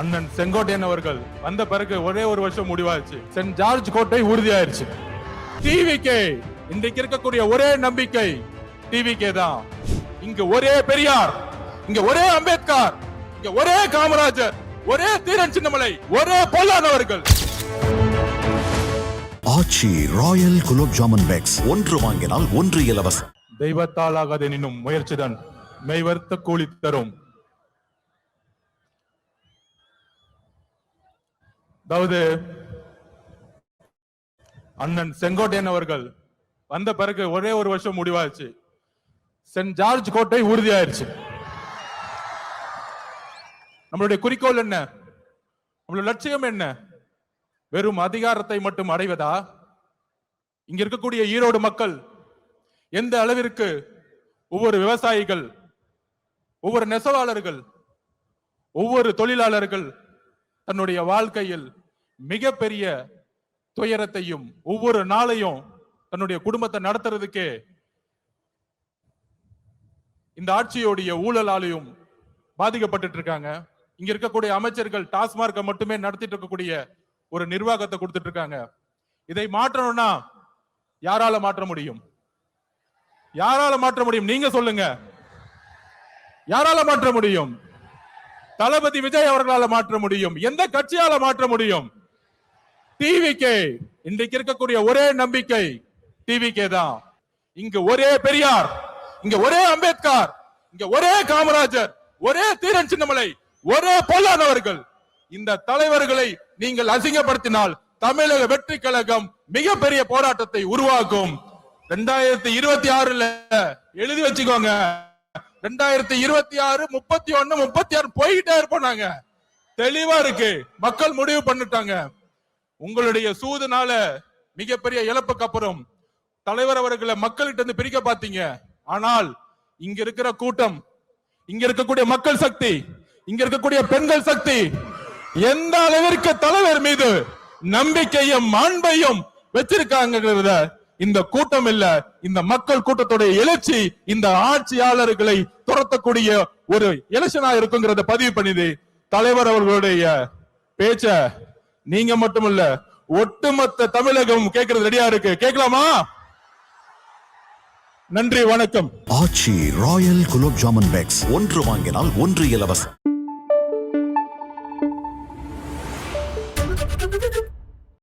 அண்ணன் செங்கோட்டையன் அவர்கள் வந்த பிறகு ஒரே ஒரு வருஷம் முடிவாச்சு சென்ட் ஜார்ஜ் கோட்டை உறுதியாயிருச்சு. டிவிகே இன்றைக்கு இருக்கக்கூடிய ஒரே நம்பிக்கை டிவிகே தான். இங்க ஒரே பெரியார் இங்க ஒரே அம்பேத்கர் இங்க ஒரே காமராஜர் ஒரே தீரன் சின்னமலை ஒரே பொல்லாதவர்கள் ஆச்சி ராயல் குலோப் ஜாமன் பேக்ஸ் ஒன்று வாங்கினால் ஒன்று இலவசம். தெய்வத்தால் ஆகாதெனினும் முயற்சிதான் மெய்வர்த்த கூலி தரும். அதாவது அண்ணன் செங்கோட்டையன் அவர்கள் வந்த பிறகு ஒரே ஒரு வருஷம் முடிவாச்சு. சென்ட் ஜார்ஜ் கோட்டை உறுதியாயிருச்சு. நம்மளுடைய குறிக்கோள் என்ன? நம்மளுடைய லட்சியம் என்ன? வெறும் அதிகாரத்தை மட்டும் அடைவதா? இங்க இருக்கக்கூடிய ஈரோடு மக்கள் எந்த அளவிற்கு ஒவ்வொரு விவசாயிகள் ஒவ்வொரு நெசவாளர்கள் ஒவ்வொரு தொழிலாளர்கள் தன்னுடைய வாழ்க்கையில் மிகப்பெரிய துயரத்தையும் ஒவ்வொரு நாளையும் தன்னுடைய குடும்பத்தை நடத்துறதுக்கே இந்த ஆட்சியோடைய ஊழலாலையும் பாதிக்கப்பட்டுட்டு இருக்காங்க. இங்க இருக்கக்கூடிய அமைச்சர்கள் டாஸ்மார்க்கை மட்டுமே நடத்திட்டு இருக்கக்கூடிய ஒரு நிர்வாகத்தை கொடுத்துட்டு இருக்காங்க. இதை மாற்றணும்னா யாரால மாற்ற முடியும்? யாரால மாற்ற முடியும்? நீங்க சொல்லுங்க. யாரால மாற்ற முடியும்? தளபதி விஜய் அவர்களால மாற்ற முடியும். எந்த கட்சியால மாற்ற முடியும்? டிவிகே இன்றைக்கு இருக்கக்கூடிய ஒரே நம்பிக்கை டிவிகே தான். இங்க ஒரே பெரியார் இங்க ஒரே அம்பேத்கர் இங்க ஒரே காமராஜர் ஒரே தீரன் சின்னமலை ஒரே பொல்லாதவர்கள் இந்த தலைவர்களை நீங்கள் அசிங்கப்படுத்தினால் தமிழக வெற்றி கழகம் மிகப்பெரிய போராட்டத்தை உருவாக்கும். ரெண்டாயிரத்தி இருபத்தி ஆறுல எழுதி வச்சுக்கோங்க. ரெண்டாயிரத்தி இருபத்தி ஆறு முப்பத்தி ஒன்னு முப்பத்தி ஆறு போய்கிட்டே இருப்போம் தெளிவா இருக்கு. மக்கள் முடிவு பண்ணிட்டாங்க. உங்களுடைய சூதுனால மிகப்பெரிய இழப்புக்கு அப்புறம் தலைவர் அவர்களை மக்கள்கிட்ட இருந்து பிரிக்க பார்த்தீங்க. ஆனால் இங்க இருக்கிற கூட்டம் இங்க இருக்கக்கூடிய மக்கள் சக்தி இங்க இருக்கக்கூடிய பெண்கள் சக்தி எந்த அளவிற்கு தலைவர் மீது நம்பிக்கையும் மாண்பையும் வச்சிருக்காங்கிறத இந்த கூட்டம் இல்ல. இந்த மக்கள் கூட்டத்துடைய எழுச்சி இந்த ஆட்சியாளர்களை துரத்தக்கூடிய ஒரு எலெக்ஷனா இருக்குங்கிறத பதிவு பண்ணிது தலைவர் அவர்களுடைய பேச்ச நீங்க மட்டுமல்ல ஒட்டுமொத்த தமிழகம் கேட்கறது ரெடியா இருக்கு. கேட்கலாமா? நன்றி வணக்கம். ஆட்சி ராயல் குலோப் ஜாமன் பேக்ஸ். ஒன்று வாங்கினால் ஒன்று இலவசம்.